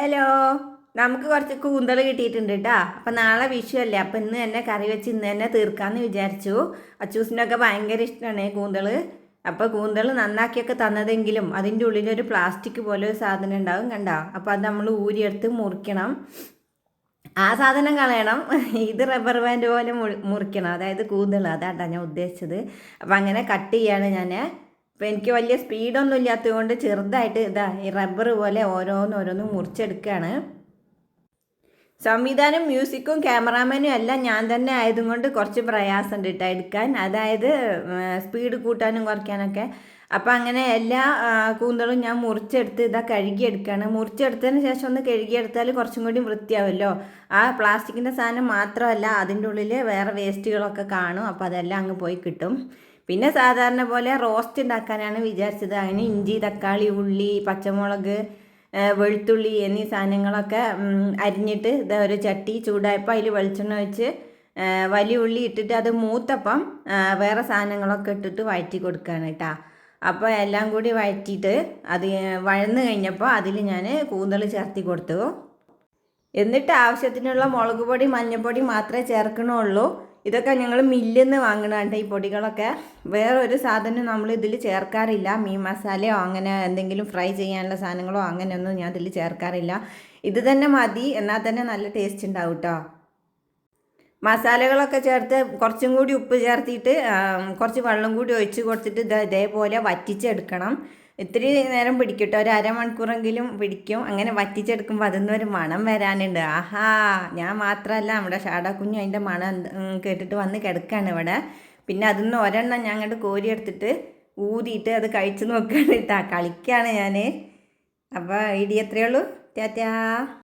Hello നമുക്ക് കുറച്ച് കൂന്തൽ കിട്ടിയിട്ടുണ്ട് കേട്ടോ അപ്പം നാളെ വിഷു അല്ലേ അപ്പം ഇന്ന് തന്നെ കറി വെച്ച് ഇന്ന് തന്നെ തീർക്കാമെന്ന് വിചാരിച്ചു. അച്ചൂസിനൊക്കെ ഭയങ്കര ഇഷ്ടമാണ് കൂന്തൽ അപ്പോൾ കൂന്തൽ നന്നാക്കിയൊക്കെ തന്നതെങ്കിലും അതിന്റെ ഉള്ളിലൊരു പ്ലാസ്റ്റിക് പോലെ ഒരു സാധനം ഉണ്ടാവും കണ്ടോ? അപ്പോൾ അത് നമ്മൾ ഊരിയെടുത്ത് മുറിക്കണം. ആ സാധനം കളയണം. ഇത് റബ്ബർ ബാൻഡ് പോലെ മുറി- മുറിക്കണം. അതായത് കൂന്തൽ അതാണ്ടാ ഞാൻ ഉദ്ദേശിച്ചത്. അപ്പം അങ്ങനെ കട്ട് ചെയ്യാണ് ഞാൻ അപ്പം എനിക്ക് വലിയ സ്പീഡൊന്നും ഇല്ലാത്തത് കൊണ്ട് ചെറുതായിട്ട് ഇതാ ഈ റബ്ബർ പോലെ ഓരോന്നോരോന്നും മുറിച്ചെടുക്കുകയാണ്. സംവിധാനം മ്യൂസിക്കും ക്യാമറാമാനും എല്ലാം ഞാൻ തന്നെ ആയതുകൊണ്ട് കുറച്ച് പ്രയാസമുണ്ട് കേട്ടോ എടുക്കാൻ. അതായത് സ്പീഡ് കൂട്ടാനും കുറയ്ക്കാനൊക്കെ. അപ്പോൾ അങ്ങനെ എല്ലാ കൂന്തളും ഞാൻ മുറിച്ചെടുത്ത് ഇതാ കഴുകിയെടുക്കുകയാണ്. മുറിച്ചെടുത്തതിന് ശേഷം ഒന്ന് കഴുകിയെടുത്താൽ കുറച്ചും കൂടി വൃത്തിയാവുമല്ലോ. ആ പ്ലാസ്റ്റിക്കിന്റെ സാധനം മാത്രമല്ല അതിന്റെ ഉള്ളിൽ വേറെ വേസ്റ്റുകളൊക്കെ കാണും. അപ്പോൾ അതെല്ലാം അങ്ങ് പോയി കിട്ടും. പിന്നെ സാധാരണ പോലെ റോസ്റ്റ് ഉണ്ടാക്കാനാണ് വിചാരിച്ചത്. അതിന് ഇഞ്ചി തക്കാളി ഉള്ളി പച്ചമുളക് വെളുത്തുള്ളി എന്നീ സാധനങ്ങളൊക്കെ അരിഞ്ഞിട്ട് ഇതാ ഒരു ചട്ടി ചൂടായപ്പോൾ അതിൽ വെളിച്ചെണ്ണ വെച്ച് വലിയ ഉള്ളി ഇട്ടിട്ട് അത് മൂത്തപ്പം വേറെ സാധനങ്ങളൊക്കെ ഇട്ടിട്ട് വഴറ്റി കൊടുക്കുകയാണ് കേട്ടോ. അപ്പോൾ എല്ലാം കൂടി വഴറ്റിയിട്ട് അത് വഴന്ന് കഴിഞ്ഞപ്പോൾ അതിൽ ഞാൻ കൂന്തൽ ചേർത്തി കൊടുത്തു. എന്നിട്ട് ആവശ്യത്തിനുള്ള മുളക് പൊടി മഞ്ഞൾപ്പൊടി മാത്രമേ ചേർക്കണുള്ളൂ. ഇതൊക്കെ ഞങ്ങൾ മില്ലിൽ നിന്ന് വാങ്ങണുണ്ട് ഈ പൊടികളൊക്കെ. വേറൊരു സാധനം നമ്മൾ ഇതിൽ ചേർക്കാറില്ല. മീൻ മസാലയോ അങ്ങനെ എന്തെങ്കിലും ഫ്രൈ ചെയ്യാനുള്ള സാധനങ്ങളോ അങ്ങനെയൊന്നും ഞാൻ ഇതിൽ ചേർക്കാറില്ല. ഇത് തന്നെ മതി. എന്നാൽ തന്നെ നല്ല ടേസ്റ്റ് ഉണ്ടാവും കേട്ടോ മസാലകളൊക്കെ ചേർത്ത് കുറച്ചും കൂടി ഉപ്പ് ചേർത്തിട്ട് കുറച്ച് വെള്ളം കൂടി ഒഴിച്ച് കൊടുത്തിട്ട് ഇത് ഇതേപോലെ വറ്റിച്ചെടുക്കണം. ഇത്തിരി നേരം പിടിക്കട്ടോ. കേട്ടോ ഒരു അരമണിക്കൂറെങ്കിലും പിടിക്കും. അങ്ങനെ വറ്റിച്ചെടുക്കുമ്പോൾ അതൊന്നും ഒരു മണം വരാനുണ്ട്. ആഹാ ഞാൻ മാത്രമല്ല നമ്മുടെ ഷാഡാ കുഞ്ഞു അതിന്റെ മണം കേട്ടിട്ട് വന്ന് കിടക്കുകയാണ് ഇവിടെ. പിന്നെ അതൊന്ന് ഒരെണ്ണം ഞാൻ അങ്ങോട്ട് കോരിയെടുത്തിട്ട് ഊതിയിട്ട് അത് കഴിച്ചു നോക്കുകയാണ് കേട്ടോ. കളിക്കുകയാണ് ഞാൻ അപ്പോൾ ഇടി എത്രയേ ഉള്ളൂ? ടാറ്റാ